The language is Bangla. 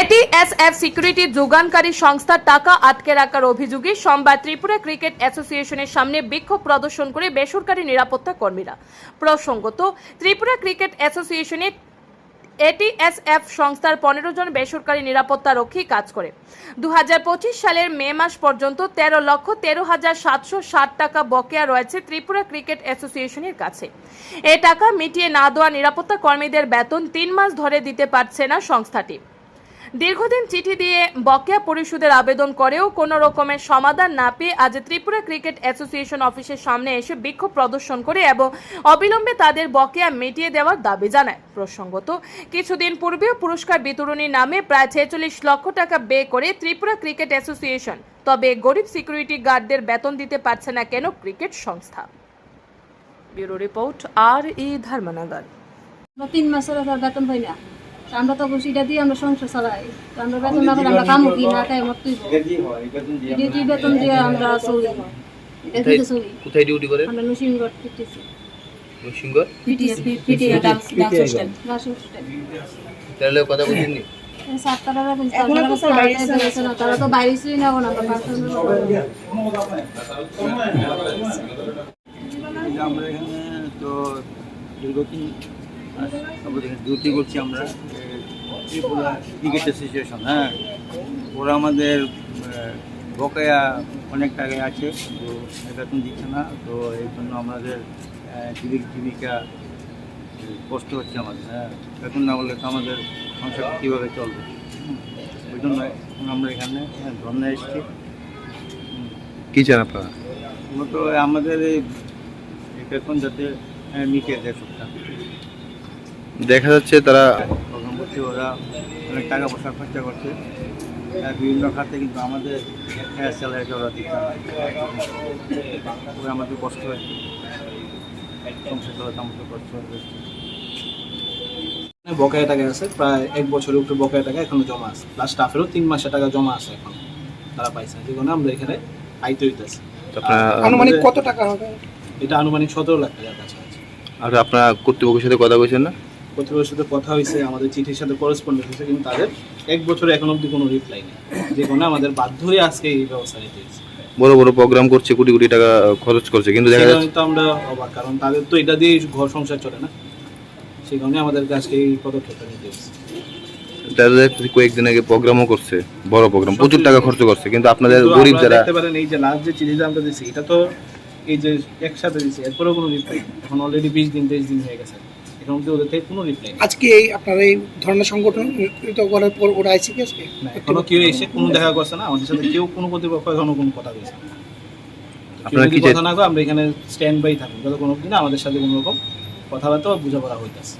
এটিএসএফ সিকিউরিটি যোগানকারী সংস্থার টাকা আটকে রাখার অভিযোগে সোমবার ত্রিপুরা ক্রিকেট অ্যাসোসিয়েশনের সামনে বিক্ষোভ প্রদর্শন করে বেসরকারি নিরাপত্তা কর্মীরা। প্রসঙ্গত, ত্রিপুরা ক্রিকেট অ্যাসোসিয়েশনে এটিএসএফ সংস্থার পনেরো জন বেসরকারি নিরাপত্তা রক্ষী কাজ করে। দু হাজার পঁচিশ সালের মে মাস পর্যন্ত তেরো লক্ষ তেরো হাজার সাতশো ষাট টাকা বকেয়া রয়েছে ত্রিপুরা ক্রিকেট অ্যাসোসিয়েশনের কাছে। এ টাকা মিটিয়ে না দেওয়া নিরাপত্তা কর্মীদের বেতন তিন মাস ধরে দিতে পারছে না সংস্থাটি। দীর্ঘদিন চিঠি দিয়ে বকেয়া পরিশোধের আবেদন করেও কোনো রকমের সমাধান না পেয়ে আজ ত্রিপুরা ক্রিকেট অ্যাসোসিয়েশন অফিসের সামনে এসে বিক্ষোভ প্রদর্শন করে এবং অবিলম্বে তাদের বকেয়া মিটিয়ে দেওয়ার দাবি জানায়। প্রসঙ্গত, কিছুদিন পূর্বেও পুরস্কার বিতরণীর নামে প্রায় ছেচল্লিশ লক্ষ টাকা ব্যয় করে ত্রিপুরা ক্রিকেট অ্যাসোসিয়েশন। তবে গরিব সিকিউরিটি গার্ডদের বেতন দিতে পারছে না কেন ক্রিকেট সংস্থা। ব্যুরো রিপোর্ট, আর ই ধর্মনগর। তিন মাসের বেতন পাই না। আমরা তো বসিটা দিয়ে আমরা সংসার চালাই। তো আমরা বেতন না আমরা কামও কি? না খাই মরতেই এটা দিয়ে বেতন দিয়ে আমরা চলি। এটা দিয়ে চলি। কোথায় ডিউটি করেন আমরা নসিমগড় তাহলে কথা বলছেন নি তারা তো না আমরা এখানে ডিউটি করছি আমরা। এ, ত্রিপুরা ক্রিকেট অ্যাসোসিয়েশন হ্যাঁ। ওরা আমাদের বকেয়া অনেক টাকায় আছে তো বেতন দিচ্ছে না তো এই জন্য আমাদের জীবিক জীবিকা কষ্ট হচ্ছে আমাদের হ্যাঁ। বেতন না বললে তো আমাদের সংসার কীভাবে চলবে? ওই জন্য এখন আমরা এখানে ধর্ণা এসেছি। কি চান আপনারা? মূলত আমাদের এই বেতন যাতে মিটিয়ে দেয় সবটা দেখা যাচ্ছে তারা ওরা অনেক টাকা পয়সা খরচা করছে। বিভিন্ন খাতে কিন্তু আমাদের হ্যাঁ স্যালারিটা ওরা না ওরা আমাদের কষ্ট হয়। সংসার চালাতে আমাদের কষ্ট হয়ে যাচ্ছে বকেয়া টাকা আছে প্রায় এক বছরের উপরে বকেয়া টাকা এখনও জমা আছে। প্লাস স্টাফেরও তিন মাসের টাকা জমা আছে এখন। তারা পাইছে। যে কোনো আমরা এখানে আইতে হইতেছে। আপনারা আনুমানিক কত টাকা হবে? এটা আনুমানিক সতেরো লাখ টাকার কাছে আছে আর আপনারা কর্তৃপক্ষের সাথে কথা বলছেন না? কর্তৃপক্ষের সাথে কথা হয়েছে আমাদের চিঠির সাথে করেসপন্ডেন্ট হয়েছে কিন্তু তাদের এক বছরে এখন অবধি কোনো রিপ্লাই নেই। যে কারণে আমাদের বাধ্য হয়ে আজকে এই ব্যবস্থা নিতে হয়েছে। বড় বড় প্রোগ্রাম করছে কোটি কোটি টাকা খরচ করছে কিন্তু দেখা যাচ্ছে তো আমরা অবাক কারণ তাদের তো এটা দিয়ে ঘর সংসার চলে না। সেই কারণে আমাদেরকে আজকে এই পদক্ষেপটা নিতে হয়েছে। দেখা কয়েকদিন আগে প্রোগ্রামও করছে বড় প্রোগ্রাম প্রচুর টাকা খরচ করছে কিন্তু আপনাদের গরিব যারা দেখতে পারেন এই যে লাস্ট যে চিঠিটা আমরা দিচ্ছি এটা তো এই যে একসাথে দিচ্ছি এরপরেও কোনো রিপ্লাই এখন অলরেডি বিশ দিন তেইশ দিন হয়ে গেছে। এখন অব্দি ওদের থেকে কোনো রিপ্লাই আজকে এই আপনার এই ধরনের সংগঠন তো করার পর ওরা আইসি কি আজকে? না এখনও কেউ এসে কোনো দেখা করছে না আমাদের সাথে কেউ কোনো কর্তৃপক্ষ এখনও কোনো কথা বলছে আপনারা কি কথা না আমরা এখানে স্ট্যান্ড বাই থাকি যত কোনো দিন আমাদের সাথে কোনো রকম কথাবার্তা বা বোঝাপড়া হইতেছে।